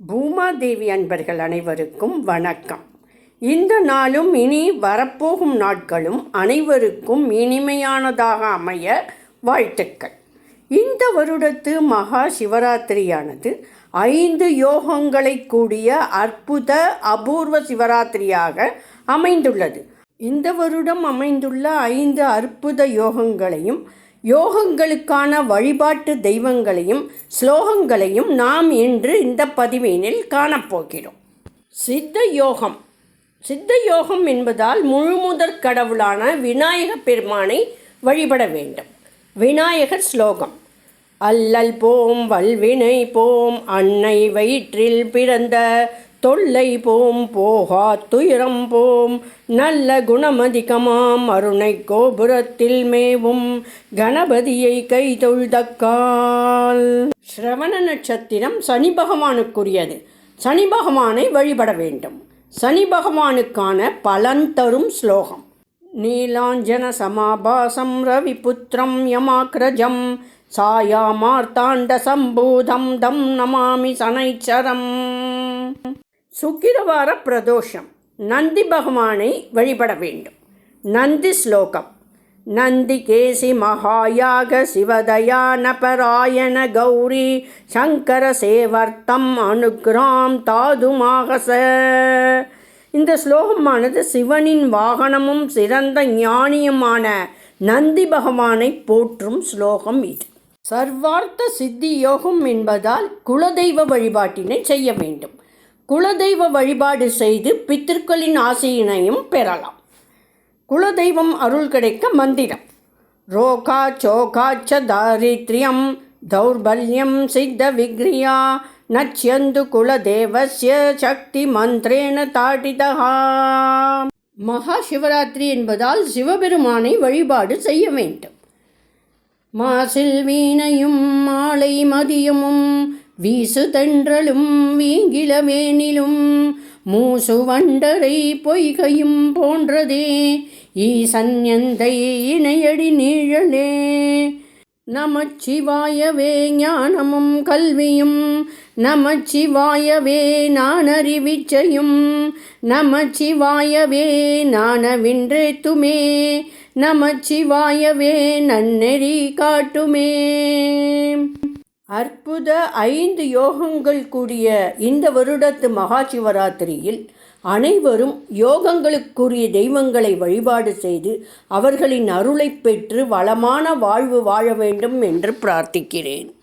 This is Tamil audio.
பூமாதேவி அன்பர்கள் அனைவருக்கும் வணக்கம். இந்த நாளும் இனி வரப்போகும் நாட்களும் அனைவருக்கும் இனிமையானதாக அமைய வாழ்த்துக்கள். இந்த வருடத்து மகா சிவராத்திரியானது ஐந்து யோகங்களை கூடிய அற்புத அபூர்வ சிவராத்திரியாக அமைந்துள்ளது. இந்த வருடம் அமைந்துள்ள ஐந்து அற்புத யோகங்களையும் யோகங்களுக்கான வழிபாட்டு தெய்வங்களையும் ஸ்லோகங்களையும் நாம் இன்று இந்த பதிவினில் காணப்போகிறோம். சித்த யோகம். சித்த யோகம் என்பதால் முழுமுதற் கடவுளான விநாயக பெருமானை வழிபட வேண்டும். விநாயகர் ஸ்லோகம். அல்லல் போம் வல்வினை போம் அன்னை வயிற்றில் பிறந்த தொல்லை போம் போகா துயரம் போம். நல்ல குணமதிகமாம் அருணை கோபுரத்தில் மேவும். கணபதியை கை தொழுதக்கால். ஸ்ரவண நட்சத்திரம் சனி பகவானுக்குரியது. சனி பகவானை வழிபட வேண்டும். சனி பகவானுக்கான பலன் தரும் ஸ்லோகம். நீலாஞ்சன சமாபாசம் ரவிபுத்திரம் யமாக்ரஜம் சாயாமார்த்தாண்ட சம்பூதம் தம் நமாமி சனைச்சரம். சுக்கிரவார பிரதோஷம் நந்தி பகவானை வழிபட வேண்டும். நந்தி ஸ்லோகம். நந்தி கேசி மகாயாக சிவதயான பராயண கௌரி சங்கர சேவர்த்தம் அனுகிராம் தாதுமாகச இந்த ஸ்லோகமானது சிவனின் வாகனமும் சிறந்த ஞானியுமான நந்தி பகவானை போற்றும் ஸ்லோகம் இது. சர்வார்த்த சித்தி யோகம் என்பதால் குலதெய்வ வழிபாட்டினை செய்ய வேண்டும். குலதெய்வ வழிபாடு செய்து பித்திருக்களின் ஆசையினையும் பெறலாம். குலதெய்வம் அருள் கிடைக்க மந்திரம். ரோகா சோகாச்ச தாரித்ரியம் தௌர்பல்யம் சித்த விக்ரியா நச்சியந்து குலதேவசிய சக்தி மந்திரேன தாடிதா மகா சிவராத்திரி என்பதால் சிவபெருமானை வழிபாடு செய்ய வேண்டும். மாசில் வீணையும் மாலை மதியமும் வீசு தென்றலும் வீங்கிலமேனிலும் மூசு வண்டரை பொய்கையும் போன்றதே ஈசன் எந்தை இணையடி நீழலே. நமச்சிவாயவே ஞானமும் கல்வியும் நமச்சிவாயவே நானறிவிச்சையும் நமச்சிவாயவே நானவின்றேத்துமே நமச்சிவாயவே நன்னெறி காட்டுமே. அற்புத ஐந்து யோகங்கள் கூடிய இந்த வருடத்து மகா சிவராத்திரியில் அனைவரும் யோகங்களுக்குரிய தெய்வங்களை வழிபாடு செய்து அவர்களின் அருளை பெற்று வளமான வாழ்வு வாழ வேண்டும் என்று பிரார்த்திக்கிறேன்.